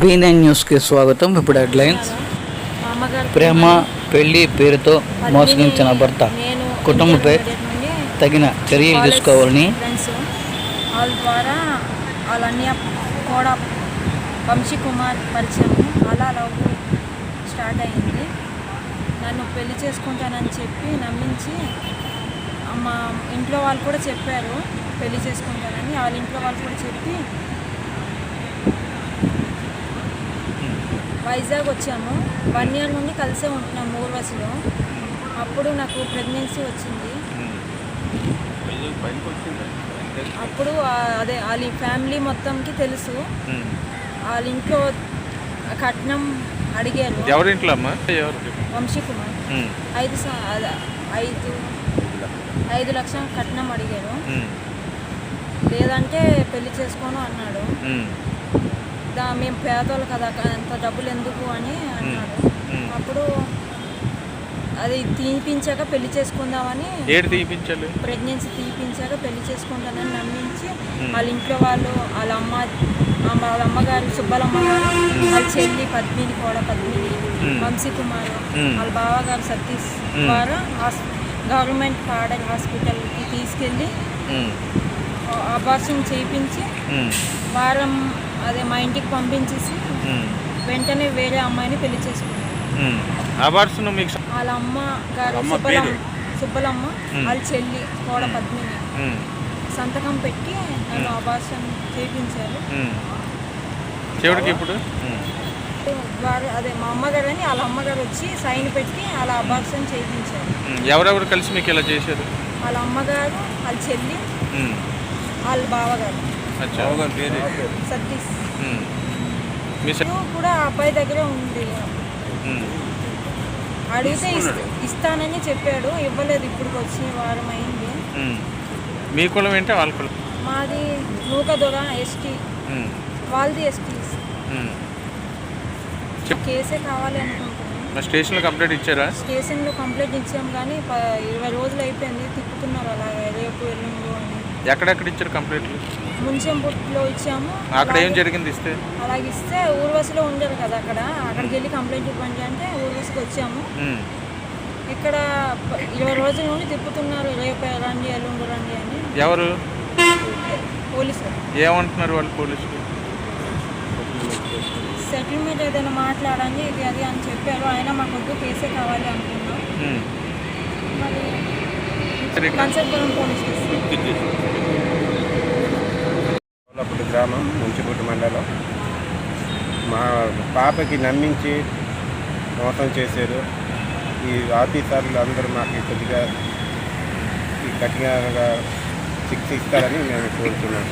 B nine న్యూస్కి స్వాగతం. ఇప్పుడు హెడ్లైన్స్. ప్రేమ పెళ్ళి పేరుతో మోసగించిన భర్త కుటుంబంపై తగిన చర్యలు తీసుకోవాలని వాళ్ళ ద్వారా వాళ్ళ అన్నయ్య కూడా వంశీ కుమార్ పరిచయం అలా లవ్ స్టార్ట్ అయింది. నన్ను పెళ్ళి చేసుకుంటానని చెప్పి నమ్మించి మా ఇంట్లో వాళ్ళు కూడా చెప్పారు పెళ్ళి చేసుకుంటానని. వాళ్ళ ఇంట్లో వాళ్ళు కూడా చెప్పి వైజాగ్ వచ్చాము. వన్ ఇయర్ నుండి కలిసే ఉంటున్నాము ఊర్వశిలో అప్పుడు నాకు ప్రెగ్నెన్సీ వచ్చింది. అప్పుడు అదే వాళ్ళ ఫ్యామిలీ మొత్తంకి తెలుసు. వాళ్ళ ఇంట్లో కట్నం అమ్మా ఎవరు? వంశీ కుమార్ ఐదు ఐదు ఐదు లక్షల కట్నం అడిగారు. ఉమ్, లేదంటే పెళ్ళి చేసుకోను అన్నాడు. దా మేము పేదోళ్ళు కదా అంత డబ్బులు ఎందుకు అని అన్నాడు. అప్పుడు అది తీపించాక పెళ్ళి చేసుకుందామని ఏడు తీయించాలి ప్రెగ్నెన్సీ తీపించాక పెళ్ళి చేసుకుంటానని నమ్మించి మ్మ్. వాళ్ళ ఇంట్లో వాళ్ళు వాళ్ళ అమ్మ వాళ్ళ అమ్మగారు సుబ్బలమ్మ గారు వాళ్ళ చెల్లి పద్మిని కూడా పద్మిని. వంశీ కుమార్. వాళ్ళ బావగారు సతీష్ హాస్ గవర్నమెంట్ పాడర్ హాస్పిటల్కి తీసుకెళ్ళి అబార్షన్ చేయించి వారం అదే మా ఇంటికి పంపించేసి వెంటనే వేరే అమ్మాయిని పెళ్ళి చేసుకున్నాను. మీకు వాళ్ళ అమ్మ గారు సుబ్బలమ్మ? సుబ్బలమ్మ మ్మ్. వాళ్ళ చెల్లి కోడ పద్మిని. సంతకం పెట్టి నన్ను. అబార్షన్ చేయించారు ఉమ్. చివరికి ఇప్పుడు? వారు అదే మా అమ్మగారు అని వాళ్ళ అమ్మగారు వచ్చి సైన్ పెట్టి అలా అబార్షన్ చేయించారు. ఎవరెవరు కలిసి మీకు ఇలా చేశారు? వాళ్ళ అమ్మగారు వాళ్ళ చెల్లి వాళ్ళ బావగారు. సతీష్. మీ కూడా ఆ అబ్బాయి దగ్గరే ఉంది అడిగితే ఇస్- ఇస్తానని చెప్పాడు. ఇవ్వలేదు ఇప్పుడు వచ్చి వారం అయింది. మీ కులం ఏంటి? వాళ్ళ కులం. మాది నూకదొర ఎస్టీ. ఉమ్, వాళ్ళది ఎస్టీ. కేసే కావాలి అనుకుంటున్నాను. స్టేషన్లో కంప్లైంట్ ఇచ్చారా? స్టేషన్లో కంప్లైంట్ ఇచ్చాం కానీ ఇరవై రోజులు అయిపోయింది. తిప్పుతున్నారు అలాగే. రేపు ఎల్లుండు అని. ఎక్కడెక్కడ ఇచ్చారు కంప్లైంట్లు? ముంచెంపుట్లో ఇచ్చాము. అక్కడ ఏం జరిగింది ఇస్తే? అలాగే ఇస్తే ఊర్వశిలో ఉండరు కదా అక్కడ. అక్కడికి వెళ్ళి కంప్లైంట్ ఇవ్వండి అంటే ఊర్వశికి వచ్చాము. ఇక్కడ ఇరవై రోజుల నుండి తిప్పుతున్నారు రేపు రండి ఎల్లుండు రండి అని. ఎవరు? పోలీసులు ఏమంటున్నారు వాళ్ళు పోలీసులు? సెటిల్మెంట్ ఏదైనా మాట్లాడండి ఇది అది అని చెప్పారు. అయినా మాకు వద్దు కేసే కావాలి అనుకున్నాం. మరి అప్పుడు గ్రామం ముంచిగుట్టు మండలం. మా పాపకి నమ్మించి మోసం చేశారు. ఈ ఆఫీసర్లు అందరూ మాకు కొద్దిగా ఈ కఠినంగా శిక్ష ఇస్తారని మేము కోరుతున్నాం.